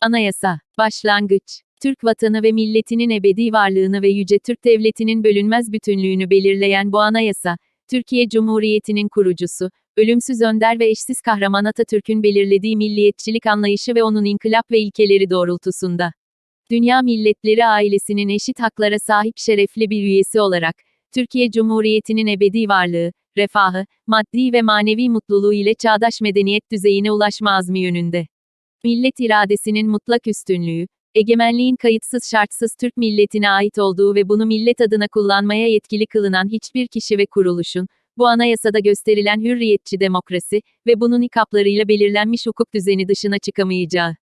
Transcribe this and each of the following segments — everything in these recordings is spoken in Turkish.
Anayasa, başlangıç, Türk vatanı ve milletinin ebedi varlığını ve yüce Türk devletinin bölünmez bütünlüğünü belirleyen bu anayasa, Türkiye Cumhuriyeti'nin kurucusu, ölümsüz önder ve eşsiz kahraman Atatürk'ün belirlediği milliyetçilik anlayışı ve onun inkılap ve ilkeleri doğrultusunda. Dünya Milletleri ailesinin eşit haklara sahip şerefli bir üyesi olarak, Türkiye Cumhuriyeti'nin ebedi varlığı, refahı, maddi ve manevi mutluluğu ile çağdaş medeniyet düzeyine ulaşma azmi yönünde. Millet iradesinin mutlak üstünlüğü, egemenliğin kayıtsız şartsız Türk milletine ait olduğu ve bunu millet adına kullanmaya yetkili kılınan hiçbir kişi ve kuruluşun, bu anayasada gösterilen hürriyetçi demokrasi ve bunun ikaplarıyla belirlenmiş hukuk düzeni dışına çıkamayacağı.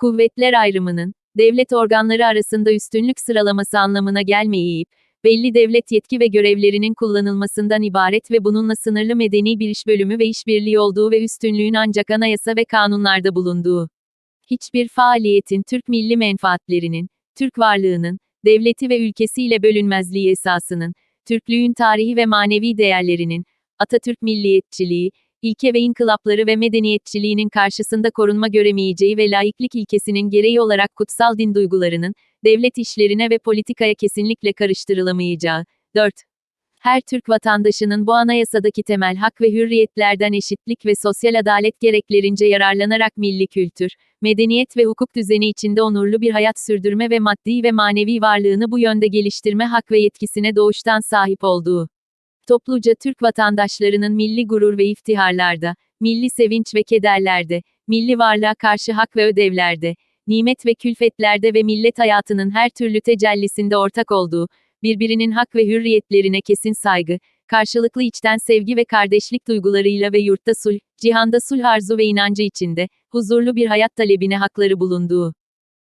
Kuvvetler ayrımının, devlet organları arasında üstünlük sıralaması anlamına gelmeyip, belli devlet yetki ve görevlerinin kullanılmasından ibaret ve bununla sınırlı medeni bir iş bölümü ve işbirliği olduğu ve üstünlüğün ancak anayasa ve kanunlarda bulunduğu. Hiçbir faaliyetin Türk milli menfaatlerinin, Türk varlığının, devleti ve ülkesiyle bölünmezliği esasının, Türklüğün tarihi ve manevi değerlerinin, Atatürk milliyetçiliği, ilke ve inkılapları ve medeniyetçiliğinin karşısında korunma göremeyeceği ve laiklik ilkesinin gereği olarak kutsal din duygularının, devlet işlerine ve politikaya kesinlikle karıştırılamayacağı. 4. Her Türk vatandaşının bu anayasadaki temel hak ve hürriyetlerden eşitlik ve sosyal adalet gereklerince yararlanarak milli kültür, medeniyet ve hukuk düzeni içinde onurlu bir hayat sürdürme ve maddi ve manevi varlığını bu yönde geliştirme hak ve yetkisine doğuştan sahip olduğu. Topluca Türk vatandaşlarının milli gurur ve iftiharlarda, milli sevinç ve kederlerde, milli varlığa karşı hak ve ödevlerde, nimet ve külfetlerde ve millet hayatının her türlü tecellisinde ortak olduğu, birbirinin hak ve hürriyetlerine kesin saygı, karşılıklı içten sevgi ve kardeşlik duygularıyla ve yurtta sulh, cihanda sulh arzu ve inancı içinde, huzurlu bir hayat talebine hakları bulunduğu.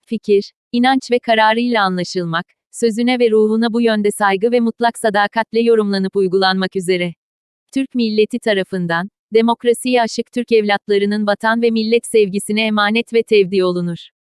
Fikir, inanç ve kararıyla anlaşılmak, sözüne ve ruhuna bu yönde saygı ve mutlak sadakatle yorumlanıp uygulanmak üzere. Türk milleti tarafından, demokrasiye aşık Türk evlatlarının vatan ve millet sevgisine emanet ve tevdi olunur.